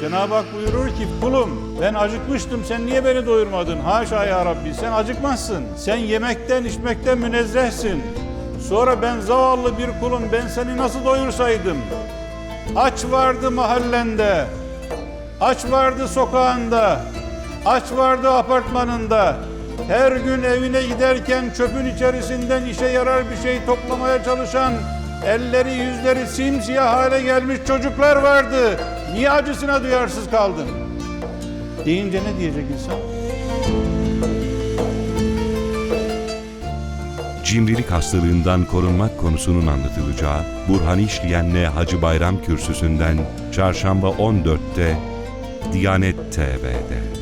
Cenab-ı Hak buyurur ki kulum ben acıkmıştım sen niye beni doyurmadın? Haşa ya Rabbi sen acıkmazsın. Sen yemekten içmekten münezzehsin. Sonra ben zavallı bir kulum ben seni nasıl doyursaydım? Aç vardı mahallende, aç vardı sokağında, aç vardı apartmanında. Her gün evine giderken çöpün içerisinden işe yarar bir şey toplamaya çalışan, elleri yüzleri simsiyah hale gelmiş çocuklar vardı. Niye acısına duyarsız kaldın? Deyince ne diyecek insan? Cimrilik hastalığından korunmak konusunun anlatılacağı Burhan İşleyen'le Hacı Bayram Kürsüsü'nden Çarşamba 14'te Diyanet TV'de.